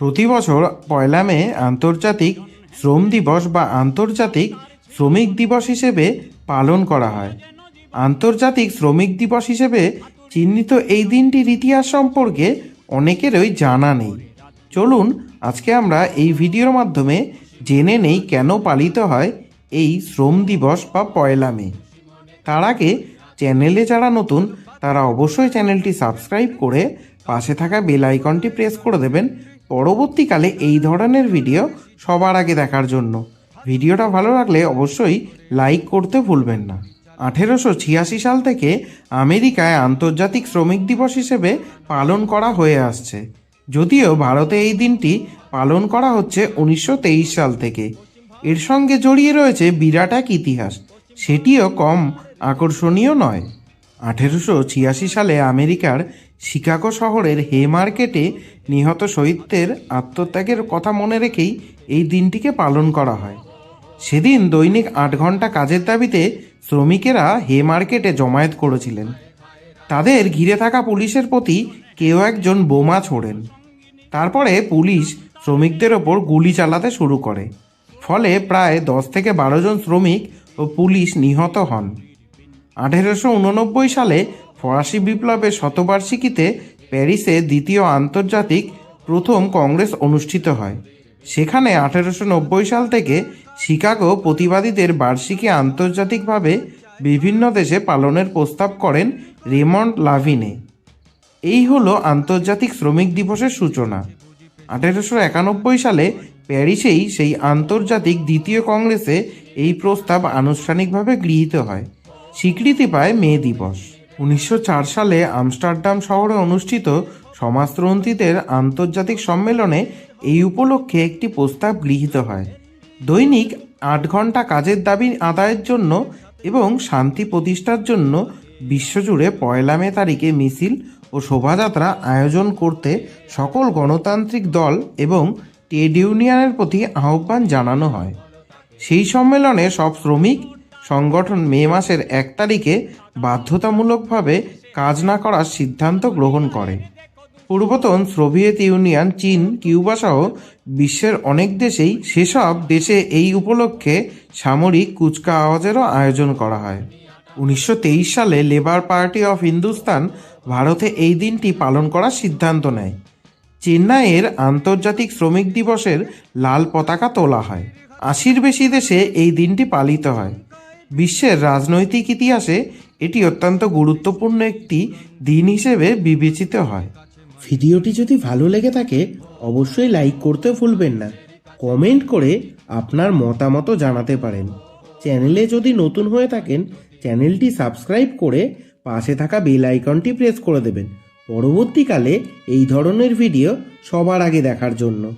প্রতি বছর পয়লা মে আন্তর্জাতিক শ্রম দিবস বা আন্তর্জাতিক শ্রমিক দিবস হিসেবে পালন করা হয়। আন্তর্জাতিক শ্রমিক দিবস হিসেবে চিহ্নিত এই দিনটির ইতিহাস সম্পর্কে অনেকেরই জানা নেই। চলুন আজকে আমরা এই ভিডিওর মাধ্যমে জেনে নেই কেন পালিত হয় এই শ্রম দিবস বা পয়লা মে। তার আগে চ্যানেলে যারা নতুন, তারা অবশ্যই চ্যানেলটি সাবস্ক্রাইব করে পাশে থাকা বেল আইকনটি প্রেস করে দেবেন পরবর্তীকালে এই ধরনের ভিডিও সবার আগে দেখার জন্য। ভিডিওটা ভালো লাগলে অবশ্যই লাইক করতে ভুলবেন না। আঠেরোশো ছিয়াশি সাল থেকে আমেরিকায় আন্তর্জাতিক শ্রমিক দিবস হিসেবে পালন করা হয়ে আসছে। যদিও ভারতে এই দিনটি পালন করা হচ্ছে উনিশশো তেইশ সাল থেকে। এর সঙ্গে জড়িয়ে রয়েছে বিরাট এক ইতিহাস। সেটিও কম আকর্ষণীয় নয়। আঠেরোশো ছিয়াশি সালে আমেরিকার শিকাগো শহরের হে মার্কেটে নিহত শহীদদের আত্মত্যাগের কথা মনে রেখেই এই দিনটিকে পালন করা হয়। সেদিন দৈনিক আট ঘণ্টা কাজের দাবিতে শ্রমিকেরা হে মার্কেটে জমায়েত করেছিলেন। তাদের ঘিরে থাকা পুলিশের প্রতি কেউ একজন বোমা ছোড়েন। তারপরে পুলিশ শ্রমিকদের ওপর গুলি চালাতে শুরু করে। ফলে প্রায় দশ থেকে বারো জন শ্রমিক ও পুলিশ নিহত হন। আঠেরোশো উননব্বই সালে ফরাসি বিপ্লবের শতবার্ষিকীতে প্যারিসে দ্বিতীয় আন্তর্জাতিক প্রথম কংগ্রেস অনুষ্ঠিত হয়। সেখানে আঠেরোশো নব্বই সাল থেকে শিকাগো প্রতিবাদীদের বার্ষিকী আন্তর্জাতিকভাবে বিভিন্ন দেশে পালনের প্রস্তাব করেন রেমন্ড লাভিনে। এই হলো আন্তর্জাতিক শ্রমিক দিবসের সূচনা। আঠেরোশো একানব্বই সালে প্যারিসেই সেই আন্তর্জাতিক দ্বিতীয় কংগ্রেসে এই প্রস্তাব আনুষ্ঠানিকভাবে গৃহীত হয়। স্বীকৃতি পায় মে দিবস। উনিশশো চার সালে আমস্টারডাম শহরে অনুষ্ঠিত সমাজতন্ত্রীদের আন্তর্জাতিক সম্মেলনে এই উপলক্ষে একটি প্রস্তাব গৃহীত হয়। দৈনিক আট ঘণ্টা কাজের দাবি আদায়ের জন্য এবং শান্তি প্রতিষ্ঠার জন্য বিশ্বজুড়ে পয়লা মে তারিখে মিছিল ও শোভাযাত্রা আয়োজন করতে সকল গণতান্ত্রিক দল এবং ট্রেড ইউনিয়নের প্রতি আহ্বান জানানো হয়। সেই সম্মেলনে সব শ্রমিক সংগঠন মে মাসের এক তারিখে বাধ্যতামূলকভাবে কাজ না করার সিদ্ধান্ত গ্রহণ করে। পূর্বতন সোভিয়েত ইউনিয়ন, চীন, কিউবা সহ বিশ্বের অনেক দেশেই সেসব দেশে এই উপলক্ষে সামরিক কুচকাওয়াজেরও আয়োজন করা হয়। উনিশশো তেইশ সালে লেবার পার্টি অফ হিন্দুস্তান ভারতে এই দিনটি পালন করার সিদ্ধান্ত নেয়। চেন্নাইয়ের আন্তর্জাতিক শ্রমিক দিবসের লাল পতাকা তোলা হয়। আশির বেশি দেশে এই দিনটি পালিত হয়। বিশ্বের রাজনৈতিক ইতিহাসে এটি অত্যন্ত গুরুত্বপূর্ণ একটি দিন হিসেবে বিবেচিত হয়। ভিডিওটি যদি ভালো লেগে থাকে, অবশ্যই লাইক করতে ভুলবেন না। কমেন্ট করে আপনার মতামত জানাতে পারেন। চ্যানেলে যদি নতুন হয়ে থাকেন, চ্যানেলটি সাবস্ক্রাইব করে পাশে থাকা বেল আইকনটি প্রেস করে দেবেন। পরবর্তীকালে এই ধরনের ভিডিও সবার আগে দেখার জন্য।